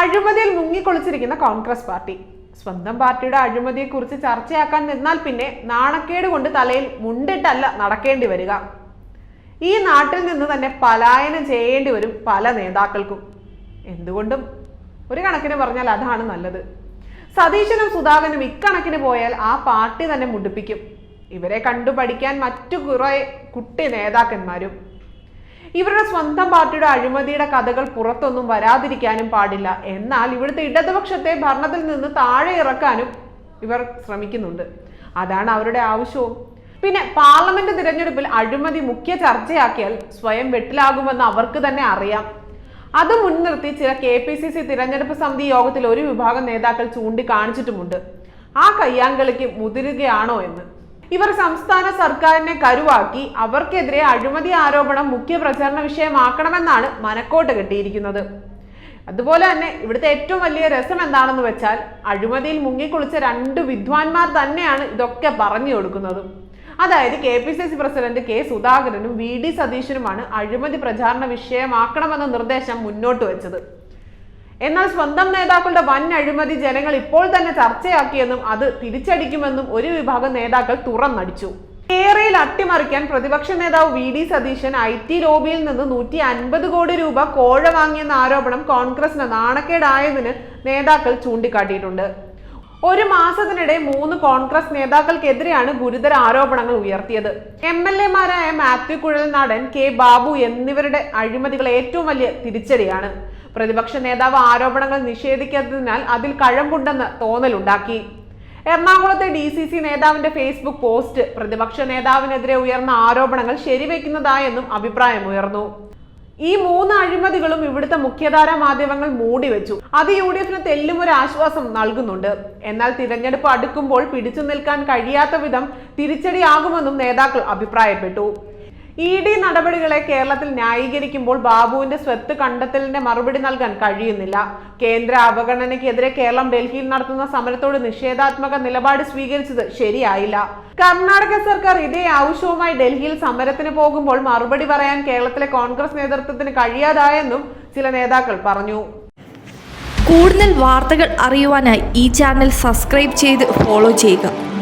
അഴിമതിയിൽ മുങ്ങിക്കൊളിച്ചിരിക്കുന്ന കോൺഗ്രസ് പാർട്ടി. സ്വന്തം പാർട്ടിയുടെ അഴിമതിയെക്കുറിച്ച് ചർച്ചയാക്കാൻ നിന്നാൽ പിന്നെ നാണക്കേട് കൊണ്ട് തലയിൽ മുണ്ടിട്ടല്ല നടക്കേണ്ടി വരിക. ഈ നാട്ടിൽ നിന്ന് തന്നെ പലായനം ചെയ്യേണ്ടി വരും പല നേതാക്കൾക്കും. എന്തുകൊണ്ടും ഒരു കണക്കിന് പറഞ്ഞാൽ അതാണ് നല്ലത്. സതീശനും സുധാകരനും ഇക്കണക്കിന് പോയാൽ ആ പാർട്ടി തന്നെ മുടിപ്പിക്കും. ഇവരെ കണ്ടു പഠിക്കാൻ മറ്റു കുറെ കുട്ടി നേതാക്കന്മാരും. ഇവരുടെ സ്വന്തം പാർട്ടിയുടെ അഴിമതിയുടെ കഥകൾ പുറത്തൊന്നും വരാതിരിക്കാനും പാടില്ല. എന്നാൽ ഇവിടുത്തെ ഇടതുപക്ഷത്തെ ഭരണത്തിൽ നിന്ന് താഴെ ഇറക്കാനും ഇവർ ശ്രമിക്കുന്നുണ്ട്. അതാണ് അവരുടെ ആവശ്യവും. പിന്നെ പാർലമെന്റ് തിരഞ്ഞെടുപ്പിൽ അഴിമതി മുഖ്യ ചർച്ചയാക്കിയാൽ സ്വയം വെട്ടിലാകുമെന്ന് അവർക്ക് തന്നെ അറിയാം. അത് മുൻനിർത്തി ചില കെ പി സി സി തിരഞ്ഞെടുപ്പ് സമിതി യോഗത്തിൽ ഒരു വിഭാഗം നേതാക്കൾ ചൂണ്ടിക്കാണിച്ചിട്ടുമുണ്ട്. ആ കയ്യാങ്കളിക്ക് മുതിരുകയാണോ എന്ന്. ഇവർ സംസ്ഥാന സർക്കാരിനെ കരുവാക്കി അവർക്കെതിരെ അഴിമതി ആരോപണം മുഖ്യ പ്രചരണ വിഷയമാക്കണമെന്നാണ് മനക്കോട്ട് കിട്ടിയിരിക്കുന്നത്. അതുപോലെ തന്നെ ഇവിടുത്തെ ഏറ്റവും വലിയ രസം എന്താണെന്ന് വെച്ചാൽ അഴിമതിയിൽ മുങ്ങിക്കുളിച്ച രണ്ട് വിദ്വാൻമാർ തന്നെയാണ് ഇതൊക്കെ പറഞ്ഞു കൊടുക്കുന്നത്. അതായത് K P C C president K സുധാകരനും വി ഡി സതീശനുമാണ് അഴിമതി പ്രചാരണ വിഷയമാക്കണമെന്ന നിർദ്ദേശം മുന്നോട്ട് വെച്ചത്. എന്നാൽ സ്വന്തം നേതാക്കളുടെ വൻ അഴിമതി ജനങ്ങൾ ഇപ്പോൾ തന്നെ ചർച്ചയാക്കിയെന്നും അത് തിരിച്ചടിക്കുമെന്നും ഒരു വിഭാഗം നേതാക്കൾ തുറന്നടിച്ചു. കേരയിൽ അട്ടിമറിക്കാൻ പ്രതിപക്ഷ നേതാവ് V D Satheesan I T ലോബിയിൽ നിന്ന് നൂറ്റി അൻപത് കോടി രൂപ കോഴ വാങ്ങിയെന്ന ആരോപണം കോൺഗ്രസിന് നാണക്കേടായതിന് നേതാക്കൾ ചൂണ്ടിക്കാട്ടിയിട്ടുണ്ട്. ഒരു മാസത്തിനിടെ മൂന്ന് കോൺഗ്രസ് നേതാക്കൾക്കെതിരെയാണ് ഗുരുതര ആരോപണങ്ങൾ ഉയർത്തിയത്. എം എൽ എമാരായ മാത്യു കുഴൽനാടൻ കെ ബാബു എന്നിവരുടെ അഴിമതികൾ ഏറ്റവും വലിയ തിരിച്ചടിയാണ്. പ്രതിപക്ഷ നേതാവ് ആരോപണങ്ങൾ നിഷേധിക്കാത്തതിനാൽ അതിൽ കഴമ്പുണ്ടെന്ന് തോന്നലുണ്ടാക്കി. എറണാകുളത്തെ ഡി സി സി നേതാവിന്റെ ഫേസ്ബുക്ക് പോസ്റ്റ് പ്രതിപക്ഷ നേതാവിനെതിരെ ഉയർന്ന ആരോപണങ്ങൾ ശരിവെക്കുന്നതായെന്നും അഭിപ്രായമുയർന്നു. ഈ മൂന്ന് അഴിമതികളും ഇവിടുത്തെ മുഖ്യധാര മാധ്യമങ്ങൾ മൂടിവെച്ചു. അത് യു ഡി എഫിന് തെല്ലും ഒരു ആശ്വാസം നൽകുന്നുണ്ട്. എന്നാൽ തിരഞ്ഞെടുപ്പ് അടുക്കുമ്പോൾ പിടിച്ചു നിൽക്കാൻ കഴിയാത്ത വിധം തിരിച്ചടിയാകുമെന്നും നേതാക്കൾ അഭിപ്രായപ്പെട്ടു. ഇ ഡി നടപടികളെ കേരളത്തിൽ ന്യായീകരിക്കുമ്പോൾ ബാബുവിന്റെ സ്വത്ത് കണ്ടെത്തലിന്റെ മറുപടി നൽകാൻ കഴിയുന്നില്ല. കേന്ദ്ര അവഗണനയ്ക്കെതിരെ കേരളം ഡൽഹിയിൽ നടത്തുന്ന സമരത്തോട് നിഷേധാത്മക നിലപാട് സ്വീകരിച്ചത് ശരിയായില്ല. കർണാടക സർക്കാർ ഇതേ ആവശ്യവുമായി ഡൽഹിയിൽ സമരത്തിന് പോകുമ്പോൾ മറുപടി പറയാൻ കേരളത്തിലെ കോൺഗ്രസ് നേതൃത്വത്തിന് കഴിയാതായെന്നും ചില നേതാക്കൾ പറഞ്ഞു. കൂടുതൽ വാർത്തകൾ അറിയുവാനായി ഈ ചാനൽ സബ്സ്ക്രൈബ് ചെയ്ത് ഫോളോ ചെയ്യുക.